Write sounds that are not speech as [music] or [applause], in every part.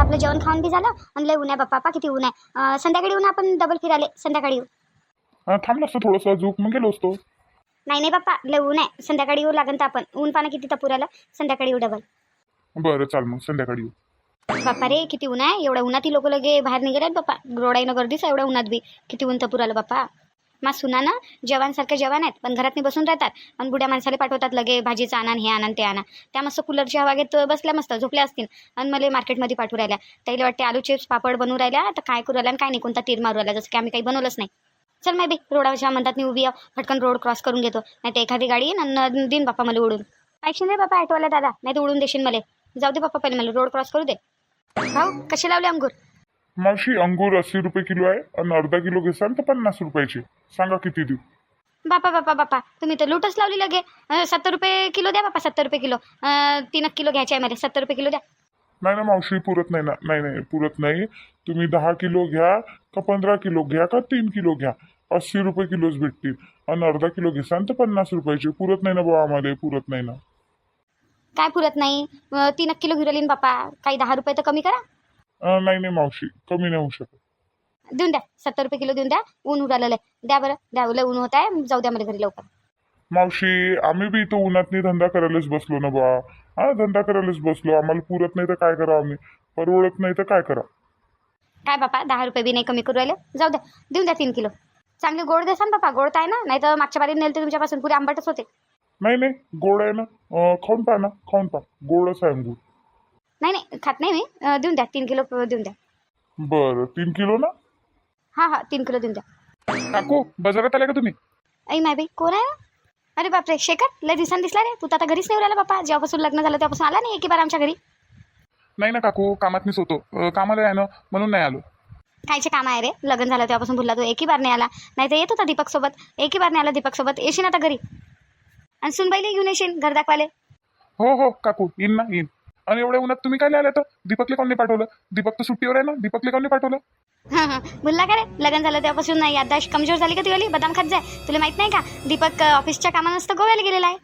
आपलं जेवण खाऊन बी झालं आणि लय ऊन आहे बाप्पा किती ऊन आहे संध्याकाळी येऊन आपण डबल फिराले संध्याकाळी येऊ. थांबलं असतं थोडंसं झोप मग गेलो असतो. नाही नाही बाप्पा लय ऊन आहे. संध्याकाळी येऊ लागन तर आपण. ऊन पाना किती तपूर आलं संध्याकाळी येऊ डबल बरं चाल मग संध्याकाळी येऊ. बाप्पा रे किती ऊन आहे. एवढ्या उन्हात लगे लगे बाहेर निघाले बाप्पा. रोडाईनं गर्दीच आहे एवढ्या उन्हात बी. किती ऊन तपूर आलं बाप्पा. मा सुना ना जवानसारखे जवान आहेत पण घरात बसून राहतात. आणि बुड्या माणसाला पाठवतात लगे भाजीचं आणा हे आणा ते आणा त्या मस्त कूलरची हवा घेत बसल्या मस्त झोपल्या असतील. आणि मला मार्केटमध्ये पाठवू राहिल्या. त्याला वाटते आलू चिप्स पापड बनवू राहिल्या तर काय करू राहिल्या आणि काय नाही कोणता तीर मारू राहिला जसं की आम्ही काही बनवलंच नाही. चल मी बी रोडावरच्या म्हणतात मी उभी आहे फटकन रोड क्रॉस करून घेतो. नाही तर एखादी गाडी येईन आणि देईन बाप्पा मला उडून ऐकशील रे बापा ॲटोवाला दादा नाही तर उडून देशील मला. जाऊ दे बाप्पा पहिले मला रोड क्रॉस करू दे. भाऊ कसे लावले अंगूर मावशी अंगूर अस्सी रुपये किलो आहे आणि अर्धा किलो घेसाल तर पन्नास रुपयाचे. सांगा किती देऊ? बापा बापा बापा तुम्ही तर लूटच लावली लगे अं, सत्तर रुपये किलो द्या बापा सत्तर रुपये किलो. अं, तीन एक किलो घ्यायचे आहे मला सत्तर रुपये किलो द्या. नाही ना मावशी पुरत नाही ना. नाही नाही पुरत नाही. तुम्ही दहा किलो घ्या का पंधरा किलो घ्या का तीन किलो घ्या. अस्सी रुपये किलोच भेटतील. आणि अर्धा किलो घेसाल तर पन्नास रुपयाचे. पुरत नाही ना बाबा आम्हाला पुरत नाही ना. काय पुरत नाही? अं, तीन एक किलो घेऊन राहिली ना बापा. काही दहा रुपये तर कमी करा. अं, नाही नाही मावशी कमी नाही होऊ शकत. देऊन द्या सत्तर रुपये किलो देऊन द्या ऊन उडालेलं आहे. द्या बरं द्या लय ऊन होत आहे जाऊ द्या मला घरी लवकर. मावशी आम्ही बी इथं उन्हातनी धंदा करायलाच बसलो ना बा. हा धंदा करायलाच बसलो. आम्हाला पुरत नाही तर काय करा आम्ही? परवडत नाही तर काय करा? काय बापा दहा रुपये बी नाही कमी करू राहिले? जाऊ द्या देऊन द्या तीन किलो. चांगले गोड देसान बापा गोड तर आहे ना नाही तर मागच्या बारीत नेल ते तुमच्यापासून पुरे आंबटच होते. नाही नाही गोड आहे ना. अं, खाऊन पहा ना खाऊन पहा. गोडच आहे अंगूर. नाही नाही खात नाही मी. देऊन द्या तीन किलो देऊन द्या. बरं तीन किलो ना? हां हां तीन किलो देऊन द्या. काकू बाजारात आल्या का तुम्ही? ऐ माय बाई कोण आहे? अरे बापरे शेखर लय दिवसांनी दिसला रे. तू तर आता घरीच नाही राहिला बापा. जेव्हापासून लग्न झालं तेव्हापासून आला नाही एकी बार आमच्या घरी. नाही ना काकू कामातनीच होतो अं, कामाला आहे ना म्हणून नाही आलो. कायचे काम आहे रे? लग्न झालं तेव्हापासून भुलला तू. एकी बार नाही आला. नाही तर येत होता दीपक सोबत एकी बार नाही आला दीपक सोबत येशील आता घरी. आणि सुनबाईला घेऊन येशील घर दाखवाले हो हो काकू येईन ना येईन. आणि एवढ्या उन्हात तुम्ही काय आल्या तर दीपकले कोण नाही पाठवलं. दीपक तर सुट्टीवर आहे ना? दीपकले कोण नाही पाठवलं. हां हां. भुलला का रे? लग्न झालं तेव्हापासून नाही. याददाश कमजोर झाली का तुझी बदाम खात जाय तुला माहीत नाही का? दीपक ऑफिसच्या कामानंच तर गोव्याला गेलेला आहे.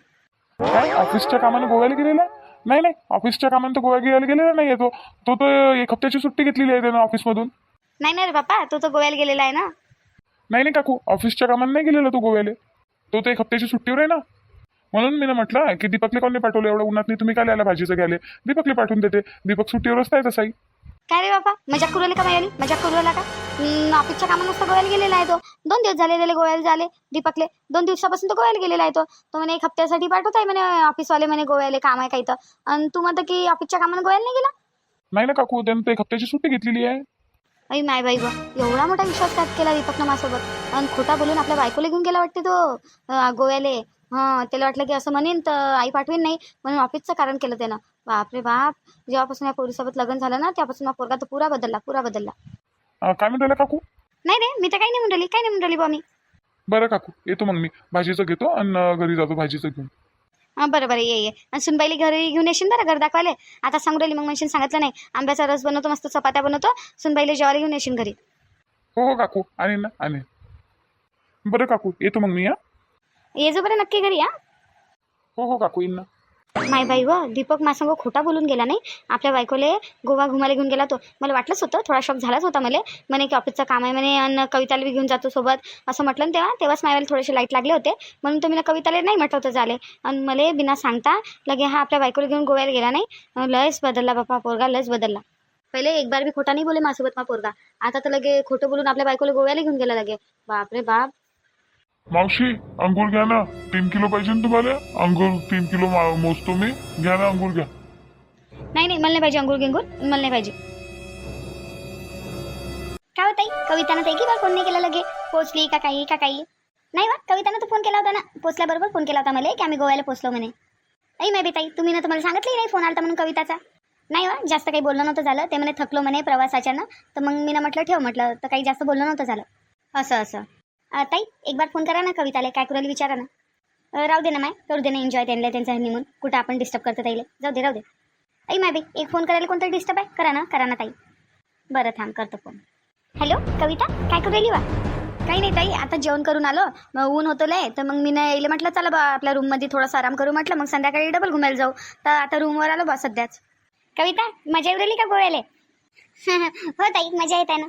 काय? ऑफिसच्या कामानं गोव्याला गेलेला? नाही नाही. ऑफिसच्या कामानं तर गोवा गेला गेलेला नाही तो. तो तर एक हप्त्याची सुट्टी घेतलेली आहे त्यानं ऑफिसमधून नाही ना रे बापा तू तर गोव्याला गेलेला आहे ना. नाही नाही काकू. ऑफिसच्या कामानं नाही गेलेला तो गोव्याला. तो तर एक हप्त्याची सुट्टीवर आहे ना? म्हणून मी म्हटलं की दीपकले कोण पाठवलं एवढं उन्हात नाही तुम्ही काय आल्या भाजीचं घ्याले दीपकले पाठवून देते. दीपक सुट्टीवरच आहे तसाही काय रे बापा? मजाक करू का मायाली मजाक करू राहिला का? ऑफिसच्या कामानं तर गोव्याला गेलेला आहे तो. दोन दिवस झाले त्याला गोव्याला झाले दीपकले दोन दिवसापासून तो गोव्याला गेलेला आहे तो. तो म्हणे एक हप्त्यासाठी पाठवत आहे म्हणे ऑफिसवाले म्हणे गोव्याला काम आहे काही तर. आणि तू म्हणतं की ऑफिसच्या कामानं गोव्याला नाही गेला? नाही ना काकू त्यानं एक हप्त्याची सुट्टी घेतलेली आहे. अई माय बाई गं. एवढा मोठा विश्वासघात केला दीपकनं माझ्यासोबत. आणि खोटा बोलून आपल्या बायकोला घेऊन गेला वाटते तो गोव्याले. हां त्याला वाटलं की असं म्हणेन तर आई पाठवेन नाही. म्हणून ऑफिसचं कारण केलं त्यानं. बापरे बाप. जेव्हापासून या पोरीसोबत लग्न झालं ना तेव्हापासून माझा पोरगा तर पुरा बदलला पुरा बदलला. अं, काय म्हणतो काकू? नाही रे मी तर काही नाही म्हणली काही नाही म्हणली बा मी. बरं काकू येतो मग मी. भाजीचं घेतो आणि अं, घरी जातो भाजीचं घेऊन. हां बरं बरं ये ये. आणि सुनबाईला घरी घेऊन येशील बरं घर दाखवायला? आता सांगू राहिली मग म्हणशील सांगितलं नाही. आंब्याचा रस बनवतो मस्त चपात्या बनवतो. सुनबाईला जेवायला घेऊन येशील घरी. हो हो काकू. आणि ना बरं काकू येतो मग मी हा? ये जो बरं नक्की घरी हा हो हो काकू येईन ना. माय बाई व दीपक माझ्यासंग खोटा बोलून गेला नाही. आपल्या बायकोले गोवा घुमायला घेऊन गेला तो. मला वाटलंच होतं थोडा शॉक झालाच होता मला. म्हणे की ऑफिसचं काम आहे म्हणे आणि कविताला बी घेऊन जातो सोबत. असं म्हटलं ना तेव्हा तेव्हाच माझ्याला थोडेसे लाइट लागले होते. म्हणून मी कविताला नाही म्हटलं होतं झाले. आणि मला बिना सांगता लगे हा आपल्या बायकोला घेऊन गोव्याला गेला नाही. लयच बदलला बापा पोरगा लयच बदलला. पहिले एक बार बी खोटा नाही बोले माझ्यासोबत मा पोरगा. आता तर लगे खोटं बोलून आपल्या बायकोला गोव्याला घेऊन गेला लगे. बापरे बाप. मावशी अंगूर घ्या ना. तीन किलो पाहिजे ना तुम्हाला? अंगूर तीन किलो मा- मोजतो मी. घ्या ना अंगूर घ्या. नाही नाही मला नाही पाहिजे अंगूर गिंगूर मला नाही पाहिजे. काय होत कवितानं ते की बा फोन नाही केला लगे? पोचली का काही का काही? नाही वा कवितानं तर फोन केला होता ना. पोचल्याबरोबर फोन केला होता मला की आम्ही गोव्याला पोचलो म्हणे. ऐ माहिती ताई तुम्ही ना तुम्हाला मला नाही फोन आलता म्हणून कविताचा. नाही वा जास्त काही बोलणं नव्हतं झालं. ते म्हणे थकलो म्हणे प्रवासाच्या ना तर मग मी ना म्हटलं ठेव म्हटलं तर काही जास्त बोलणं नव्हतं झालं. असं असं. ताई एक बार फोन करा ना कविताला काय करायला विचारा ना. राहू दे ना माय करू दे ना एन्जॉय त्यांना त्यांचा हनीमून कुठं आपण डिस्टर्ब करतो ताईले. जाऊ दे राहू दे. आई माय बाई एक फोन करायला कोणतरी डिस्टर्ब आहे? करा ना करा ना ताई. बरं थांब करतो फोन हॅलो कविता काय करू राहिली वा? काही नाही ताई आता जेवण करून आलो. मग ऊन होतं लय तर मग मी ना येईल म्हटलं चला बा आपल्या रूममध्ये थोडासा आराम करू म्हटलं. मग संध्याकाळी डबल घुमायला जाऊ. तर आता रूमवर आलो बा सध्याच. कविता मजा येऊ राहिली का गोळ्याला [laughs] हो ताई मजा येत आहे ना.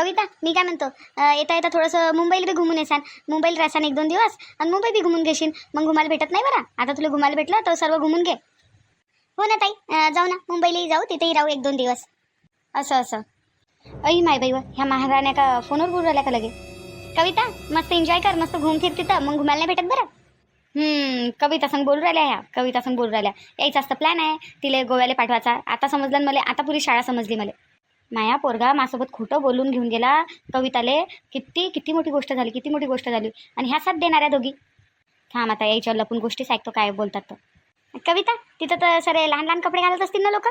कविता मी काय म्हणतो येता येता थोडंसं मुंबईला बी घुमून येसान. मुंबईला राहसान एक दोन दिवस आणि मुंबई बी घुमून घेशील मग घुमायला भेटत नाही बरं? आता तुला घुमायला भेटलं तर सर्व घुमून घे. हो ना ताई जाऊ ना मुंबईलाही जाऊ तिथेही राहू एक दोन दिवस. असं असं. अई माय बाई व, ह्या महाराण्या का फोनवर बोलू राहिल्या का लगे कविता मस्त एन्जॉय कर मस्त घुम फिर तिथं मग घुमायला नाही भेटत बरं? हम्म कविता संग बोलू राहिल्या ह्या कविता संग बोलू राहिल्या. यायचा असतं प्लॅन आहे तिला गोव्याला पाठवायचा. आता समजलं मला आता पुरी शाळा समजली मला. माया पोरगा माझ्यासोबत खोटं बोलून घेऊन गेला कविताले. किती किती मोठी गोष्ट झाली किती मोठी गोष्ट झाली. आणि ह्या साथ देणाऱ्या दोघी. थांब आता याच्यावर लपून गोष्टीच ऐकतो काय बोलतात तर. कविता तिथं तर सरे लहान लहान कपडे घालत असतील ना लोक?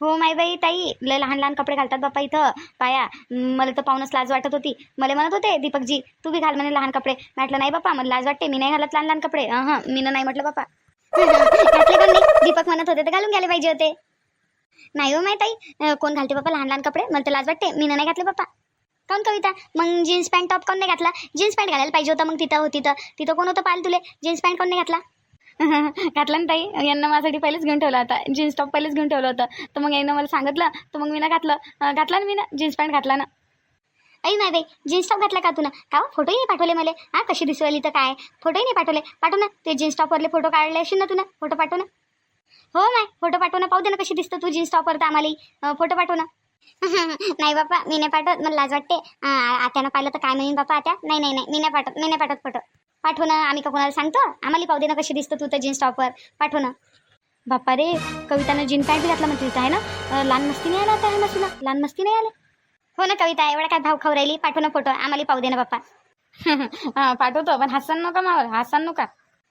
हो माई बाई ताई लय लहान लहान कपडे घालतात बाप्पा इथं. पाया मला तर पाहूनच लाज वाटत होती. मला म्हणत होते दीपकजी तू बी घाल म्हणे लहान कपडे. म्हटलं नाही बाप्पा मला लाज वाटते मी नाही घालत लहान लहान कपडे. हां मी नाही म्हटलं बाप्पा. [laughs] घातले पण नाही. दीपक म्हणत होते तर घालून घ्यायला पाहिजे होते. नाही हो माहीत ताई अं, कोण घालते बाप्पा लहान लहान कपडे? मला तर लाज वाटते. मी नाही घातले बाप्पा काऊन कविता? मग जीन्स पॅन्ट टॉप कोण नाही घातला? जीन्स पॅन्ट घालायला पाहिजे होता मग तिथं होती तर तिथं कोण होतं पाहिलं तुले? जीन्स पॅन्ट कोण नाही घातला? [laughs] घातला ना ताई. यांना माझ्यासाठी पहिलेच घेऊन ठेवला होता. जीन्स टॉप पहिलेच घेऊन ठेवलं होतं. तर मग यांना मला सांगितलं तर मग मी ना घातलं घातला ना मी ना जीन्स पॅन्ट घातला ना? ऐ नाही बाई जीन्स टॉप घातला का तू ना? का हो? फोटोही नाही पाठवले मला. हां कशी दिसवली तर काय? फोटोही नाही पाठवले. पाठव ना. ते जीन्स टॉपवरले फोटो काढले असेल ना तू ना? फोटो पाठव ना. हो माय फोटो पाठव ना पाहू दे ना कशी दिसतं तू जीन्स टॉप तर आम्हाला. फोटो पाठव ना नाही बापा मी नाही पाठवत मला लाज वाटते. आत्यानं पाहिलं तर काय म्हणेन बापा आत्या? नाही नाही नाही मी नाही पाठवत मी नाही पाठवत फोटो पाठव ना आम्ही का कोणाला सांगतो? आम्हाला पाहू दे ना कशी दिसतं तू तर जीन्स टॉपवर पाठव ना बाप्पा रे कवितानं जीन पॅन्ट घातला म्हणते तिथं आहे ना? लहान मस्ती नाही आला आता आहे मस्तीला लहान मस्ती नाही आलं? हो ना कविता एवढा काय भाव खाऊ राहिली? पाठव ना फोटो आम्हाला पाहू दे ना बाप्पा. [laughs] पाठवतो पण हसन नका मावर हसन नका.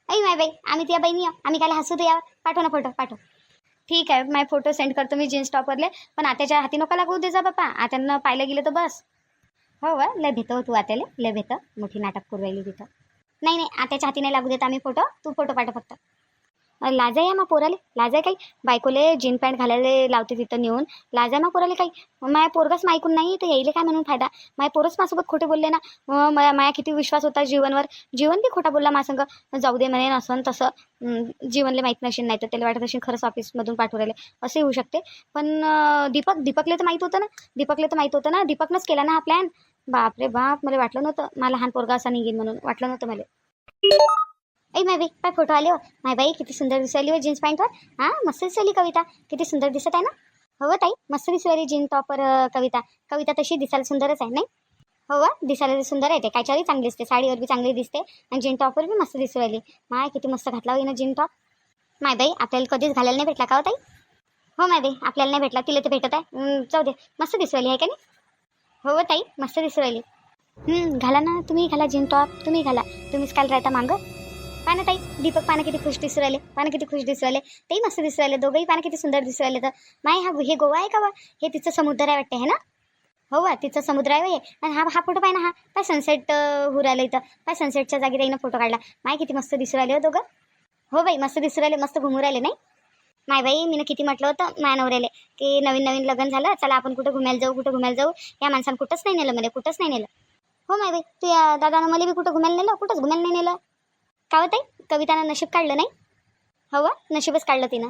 ऐ माय बाई आम्ही तुझ्या बहिणी आम्ही काय हसू दे पाठव ना फोटो पाठव. ठीक आहे माय फोटो सेंड करतो मी जीन्स टॉपवरले पण आत्याच्या हाती नका लागू दे जा बाप्पा आत्यानं पाहिलं गेलं तर बस. हो वा लय भेतो हो तू आत्याले. लय भेतं. मोठी नाटक करू राहिली तिथं नाही नाही आत्याच्या हाती नाही लागू देत आम्ही फोटो तू फोटो पाठव फक्त. लाज आहे मा पोराले. लाज आहे काही बायकोले जीन पॅन्ट घालायला लावते तिथं नेऊन. लाज आहे मा पोराले काही. माया पोरगाच मायकून नाही तर यायले काय म्हणून फायदा? माया पोरच माझ्यासोबत खोटे बोलले ना. माया माया किती विश्वास होता जीवनवर. जीवन बी खोटा बोलला माझ्यासंग जाऊ दे म्हणे असं तसं. जीवनले माहीत नसेल नाही तर त्याला वाटत असेल खरंच ऑफिसमधून पाठवू राहिले. असे होऊ शकते. पण दीपक दीपकले तर माहीत होतं ना. दीपकले तर माहीत होतं ना. दीपकनंच केला ना हा प्लॅन बापरे बाप मला वाटलं नव्हतं. मला लहान पोरगा असा निघेल म्हणून. वाटलं नव्हतं मला. ऐ माय बाई काय फोटो आले हो. माय बाई किती सुंदर दिसली हो जीन्स पॅन्टवर. हां मस्त दिसली कविता. किती सुंदर दिसत आहे ना? हो ताई मस्त दिसायली जीन टॉपर कविता. कविता तशी दिसायला सुंदरच आहे नाही? हो दिसायला बी सुंदर आहे ते. कायच्यावरही चांगली दिसते साडीवर बी चांगली दिसते आणि जीन टॉपवर बी मस्त दिसू राहिली माय किती मस्त घातला होई ना जीन टॉप. माय बाई आपल्याला कधीच घालायला नाही भेटला का हो ताई? हो माय बाई आपल्याला नाही भेटला. तिला तर भेटत आहे. जाऊ दे. मस्त दिसू राहिली आहे का नाही? हो ताई मस्त दिसू राहिली घाला ना. तुम्ही घाला जीन टॉप. तुम्ही घाला. तुम्हीच काल राहता मागं. पाना ताई दीपक पाना किती खुश दिसू राहिले पाना किती खुश दिसू राहिले. तेही मस्त दिसू राहिले दोघंही पाना किती सुंदर दिसू राहिले. तर माय हा हे गोवा आहे का वा? हे तिचं समुद्र आहे वाटते हे ना? हो वा तिचं समुद्र आहे हे. आणि हा हा फोटो पाय ना हा. पाय सनसेट होऊ राहिलं इथं. पाय सनसेटच्या जागी ताईनं फोटो काढला. माय किती मस्त दिसू राहिले हो दोघं. हो बाई मस्त दिसू राहिले मस्त घुमू राहिले नाही? माय बाई मी किती म्हटलं होतं माय नवऱ्याले की नवीन नवीन लग्न झालं चला आपण कुठं घुमायला जाऊ कुठं घुमायला जाऊ. या माणसानं कुठंच नाही नेलं मला कुठंच नाही नेलं. हो माय बाई तू या दादानं मला बी कुठं घुमायला नेलं कुठंच घुमायला नाही नेलं? काय होतंय? कवितानं नशीब काढलं नाही? हो हवं नशीबच काढलं तिनं.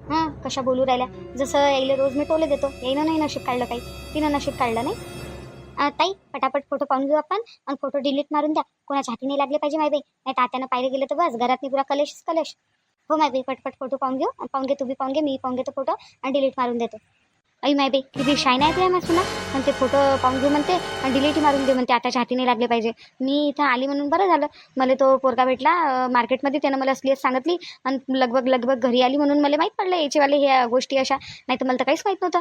हां कशा बोलू राहिल्या. जसं यायला रोज मी टोले देतो यायनं नाही नशीब काढलं काही. तिनं नशीब काढलं नाही. ताई पटापट फोटो पाहून घेऊ आपण आणि फोटो डिलीट मारून द्या. कोणाच्या हाती नाही लागले पाहिजे मायबाई. नाही तात्यानं पाहिलं गेलं तर बस घरात पुरा कलेशच कलेश. हो मायबाई पटपट फोटो पाहून घेऊ आणि पाहून घे तू बी पाहून घे मी पाहून घेतो फोटो आणि डिलीट मारून देतो. अई माय बाई किती शाईन आहे मस्त ना. पण ते फोटो पाहून घेऊ म्हणते आणि डिलीट मारून दे म्हणते आताच्या हाती नाही लागले पाहिजे. मी इथं आली म्हणून बरं झालं. मला तो पोरगा भेटला मार्केटमध्ये त्यानं मला असली सांगितली आणि लगभग लगभग घरी आली म्हणून मला माहीत पडलं याचेवाले ह्या गोष्टी अशा. नाही तर मला तर काहीच माहीत नव्हतं.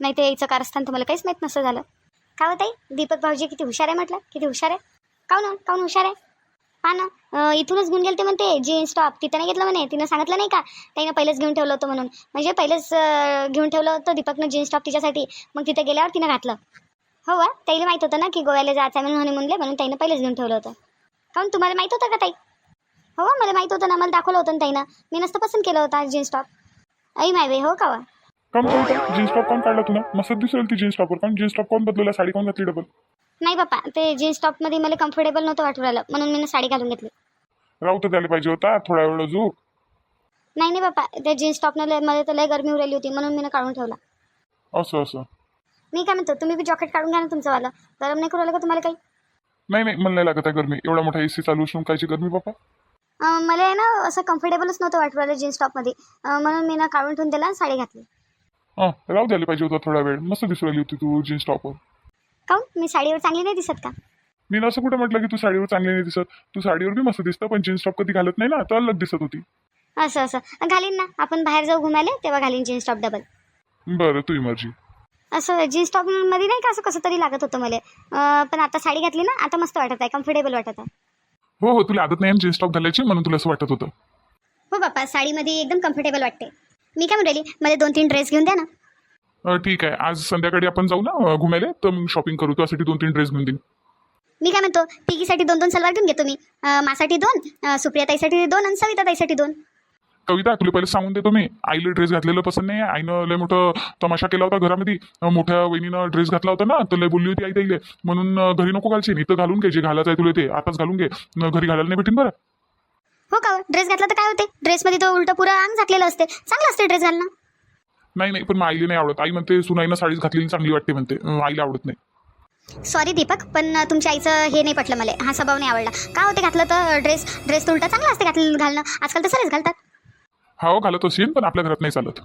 नाही तर यायचं कारस्थान तर मला काहीच माहीत नसतं झालं. का होत आहे दीपक भाऊजी किती हुशार आहे म्हटलं? किती हुशार आहे? काऊन काऊन हुशार आहे? हा ना. इथूनच घेऊन गेलते म्हणते जीन्स टॉप तिथं नाही घेतलं म्हणे तिनं सांगितलं नाही का? त्यानं पहिलेच घेऊन ठेवलं होतं म्हणून. म्हणजे पहिलेच घेऊन ठेवलं होतं दीपकनं जीन्स टॉप तिच्यासाठी. मग तिथे गेल्यावर तिनं घातलं. हो वा त्याला माहीत होतं ना की गोव्याला जायचं आहे म्हणून म्हणले म्हणून त्यानं पहिलेच घेऊन ठेवलं होतं. हो, काऊन तुम्हाला माहीत होतं का ताई? हो मला माहीत होतं ना मला दाखवलं होतं ना ताईनं. मी नसतं पसंत केलं होतं जीन्स टॉप ऐ माय वे हो का वा? काम जीन्स टॉप कोण काढला तुला? मस्त दिसेल ती जीन्स टॉपवर कारण जीन्स टॉप कोण बदलला? साडी कोण घातली डबल नाही बापा ते जीन्स टॉपमध्ये मला कम्फर्टेबल नव्हतं वाटू राहिलं म्हणून मी साडी घालून घेतली. राहू तर द्यायला पाहिजे होता थोडा वेळ अजून नाही नाही बापा त्या जीन्स टॉपनं लय मला तर लय गरमी उरायली होती म्हणून मी काढून ठेवला. असं असं. मी काय म्हणतो तुम्ही बी जॉकेट काढून घ्या ना तुमचंवालं गरम नाही करू लागलं का तुम्हाला काही? नाही नाही मला नाही लागत आहे गरमी. एवढा मोठा ए सी चालू असून कायची गरमी बापा? अं, मला आहे ना असं कम्फर्टेबलच नव्हतं वाटू राहिलं जीन्स टॉपमध्ये अं, म्हणून मी ना काढून ठेवून दिला आणि साडी घातली. हां राहू द्यायला पाहिजे होता थोडा वेळ. मस्त दिसू राहिली होती तू जीन्स टॉपवर काऊन मी साडीवर चांगली नाही दिसत का? मी असं कुठं म्हटलं की तू साडीवर चांगली नाही दिसत? तू साडीवर बी मस्त दिसतं पण जीन्स टॉप कधी घालत नाही ना? तर अलग दिसत होती. असं असं. घालीन ना. आपण बाहेर जाऊ घुमायला तेव्हा घालीन जीन्स टॉप डबल बरं तुझी मर्जी. असं जीन्स टॉपमध्ये नाही का असं कसं तरी लागत होतं मला? पण आता साडी घातली ना आता मस्त वाटत आहे कम्फर्टेबल वाटत आहे. हो हो तुला आदत नाही जीन्स टॉप घालायची? म्हणून तुला असं वाटत होतं. हो बाप्पा साडीमध्ये एकदम कम्फर्टेबल वाटते. मी काय म्हणली मला दोन तीन ड्रेस घेऊन द्या ना. अं, ठीक आहे. आज संध्याकाळी आपण जाऊ ना अं, घुमायला? तर मग शॉपिंग करू. तुझ्यासाठी दोन तीन ड्रेस घेऊन देईन. मी काय म्हणतो? तिघीसाठी दोन दोन सलवार घेऊन घेतो मी अं, माझ्साठी दोन अं, सुप्रियाताईसाठी दोन आणि सविताताईसाठी दोन. कविता तुला पहिले सांगून देतो मी. आईला ड्रेस घातलेलं पसंत नाही आईनं लय मोठं तमाशा केला होता घरामध्ये. अं, मोठ्या वहिनीनं ड्रेस घातला होता ना तर लय बोलली होती आई ताईले म्हणून अं, घरी नको घालशील. इथं घालून घे. जे घालायचं आहे तुला ते. आताच घालून घे. न घरी घालायला नाही भेटेन बरं. हो का ड्रेस घातला तर काय होते? ड्रेसमध्ये तो उलटं पुरं अंग झाकलेलं असते. चांगलं असते ड्रेस घालणं. नाही नाही पण मग आईला नाही आवडत. आई म्हणते सुनाईनं साडीच घातलेली चांगली वाटते म्हणते. अं, आईला आवडत नाही. सॉरी दीपक पण तुमच्या आईचं हे नाही पटलं मला. हा स्वभाव नाही आवडला. का होते घातलं तर ड्रेस ड्रेस तर उलटा चांगला असते घातलं घालणं? आजकाल तर सरेच घालतात. हा हो घालत असेल पण आपल्या घरात नाही चालत.